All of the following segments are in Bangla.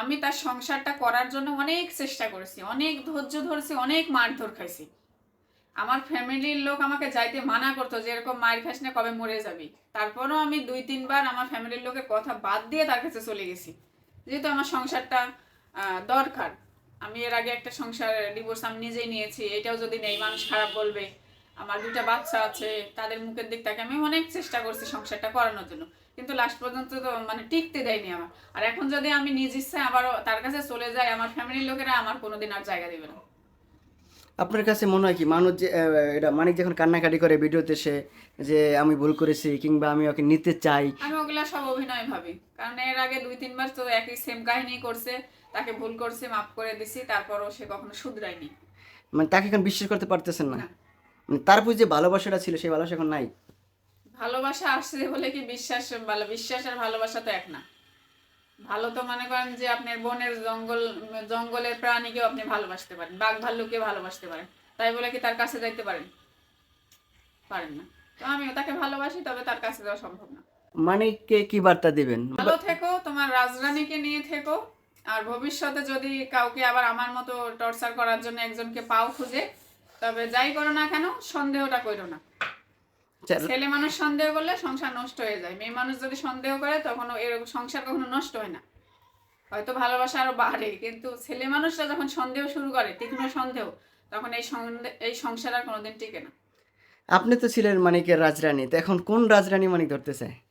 আমি তার সংসারটা করার জন্য অনেক চেষ্টা করেছি, অনেক ধৈর্য ধরেছি, অনেক মারধর খাইছি। আমার ফ্যামিলির লোক আমাকে যাইতে মানা করতো যে এরকম মায়ের খাস না, কবে মরে যাবি। তারপরও আমি দুই তিনবার আমার ফ্যামিলির লোকের কথা বাদ দিয়ে তার কাছে চলে গেছি। যেহেতু আমার সংসারটা দরকার, আমি এর আগে একটা সংসার ডিভোর্স আমি নিজেই নিয়েছি, এটাও যদি নেই, মানুষ খারাপ বলবে। আমার দুটা বাচ্চা আছে তাদের মুখের দিক থেকে আমি অনেক চেষ্টা করছি সংসারটা করানোর জন্য। কিন্তু লাস্ট পর্যন্ত তো মানে টিকতে দেয়নি আমার। আর এখন যদি আমি নিজ ইচ্ছায় আবার তার কাছে চলে যাই আমার ফ্যামিলির লোকেরা আমার কোনোদিন আর জায়গা দেবে না। আপনার কাছে মনে হয় কি মানুষ যে এটা মানিক যখন কান্নাকাটি করে ভিডিওতে সে যে আমি ভুল করেছি কিংবা আমি ওকে নিতে চাই আমি ওগুলা সব অভিনয় ভাবি। কারণ এর আগে দুই তিনবার তো একই সেম কাহিনী করছে তাকে ভুল করছে মাফ করে দিছি তারপরও সে কখনো শুধরায়নি। মানে তাকে এখন বিশ্বাস করতে পারতেছেন না। না। তার প্রতি যে ভালোবাসাটা ছিল সেই ভালোবাসা এখন নাই? ভালোবাসা আসছে বলে কি বিশ্বাস? ভালো বিশ্বাস আর ভালোবাসা তো এক না। ভালো তো মনে করেন যে আপনার বনের জঙ্গল জঙ্গলের প্রাণীকেও আপনি ভালোবাসতে পারেন বাঘ ভাল্লুকে ভালোবাসতে পারেন। তাই বলে কি তার কাছে যাইতে পারেন? পারেন না। তো আমিও তাকে ভালোবাসি তবে তার কাছে যাওয়া সম্ভব না। মানে মানিককে কি বার্তা দিবেন? ভালো থেকো তোমার রাজরানীকে নিয়ে থেকো। আর ভবিষ্যতে যদি কাউকে আবার আমার মতো টর্চার করার জন্য একজনকে পাও খুঁজে তবে যাই করো না কেন সন্দেহটা করো না। ছেলে মানুষ সন্দেহ করলে সংসার নষ্ট হয়ে যায়। মেয়ে মানুষ যদি সন্দেহ করে তখন এরকম সংসার কখনো নষ্ট হয় না। হয়তো ভালোবাসা আরও বাড়ে কিন্তু ছেলে মানুষরা যখন সন্দেহ শুরু করে তীক্ষ্ণ সন্দেহ তখন এই এই সংসার আর কোনোদিন টিকে না। আপনি তো ছিলেন মানিকের রাজরানী তো এখন কোন রাজরানী মানিক ধরতে চায় মা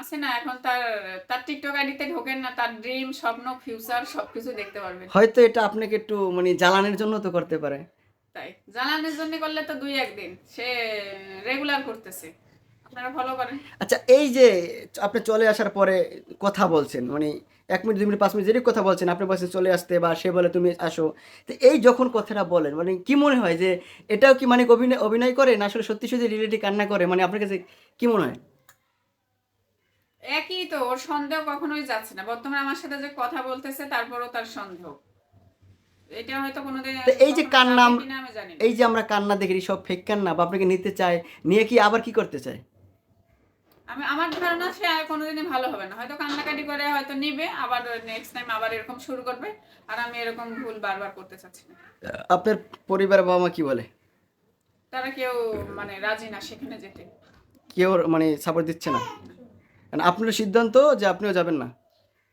আছে না এখন তার তার টিকটক আইডিতে ঢোকেন না তার ড্রিম স্বপ্ন ফিউচার সবকিছু দেখতে পারবে। হয়তো এটা আপনাকে একটু মানে জ্বালানোর জন্য তো করতে পারে। তাই জানানোর জন্য করলে তো দুই একদিন সে রেগুলার করতেছে। আপনারা ফলো করেন। আচ্ছা এই যে আপনি চলে আসার পরে কথা বলছেন মানে এক মিনিট দুই মিনিট পাঁচ মিনিট যেরকম কথা বলছেন আপনি বলছেন চলে আসতে বা সে বলে তুমি আসো। তো এই যখন কথাটা বলেন মানে কি মনে হয় যে এটাও কি মানে অভিনয় অভিনয় করে না আসলে সত্যি সত্যি রিলেটিভ কান্না করে? মানে আপনার কাছে কি মনে হয়? একই তো ওর সন্দেহ কখনোই যাচ্ছে না। বর্তমানে আমার সাথে যে কথা বলতেছে তারপরও তার সন্দেহ। এটা হয়তো কোনোদিন এই যে কান্না আমি জানি এই যে আমরা কান্না দেখি সব ফেক কান্না বা আপনাকে নিতে চায় নিয়ে কি আবার কি করতে চায়? আমি আমার ধারণা সে আর কোনোদিনই ভালো হবে না। হয়তো কান্নাকাটি করে হয়তো নিবে আবার নেক্সট টাইম আবার এরকম শুরু করবে আর আমি এরকম ভুল বারবার করতে চাচ্ছি না। আপনার পরিবার বাবা মা কি বলে? তারা কেউ মানে রাজি না সেখানে যেতে। কেউ মানে সাপোর্ট দিচ্ছে না? কারণ আপনার সিদ্ধান্ত যে আপনিও যাবেন না?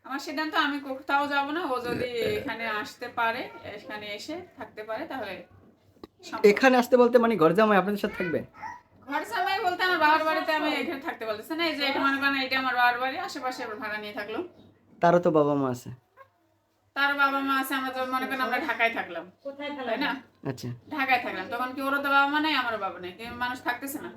আমার সিদ্ধান্ত আমি কোথাও যাব না। ও যদি এখানে আসতে পারে এখানে এসে থাকতে পারে তাহলে এখানে আসতে বলতে মানে ঘর জামাই আপনাদের সাথে থাকবে? ঘর জামাই বলতে আমার বাবার বাড়িতে আমি এখানে থাকতে বলতেছে না। এই যে এটা মনে করেন এটা আমার বাবার বাড়ি আশেপাশে ভাড়া নিয়ে থাকল তারও তো বাবা মা আছে। তার বাবা মা আছে আমরা তো মনে করেন আমরা ঢাকায় থাকলাম। তাই না? আচ্ছা। ঢাকায় থাকলাম। তখন কি ওরও তো বাবা মা নেই আমারও বাবা নেই। মানুষ থাকতেছে না।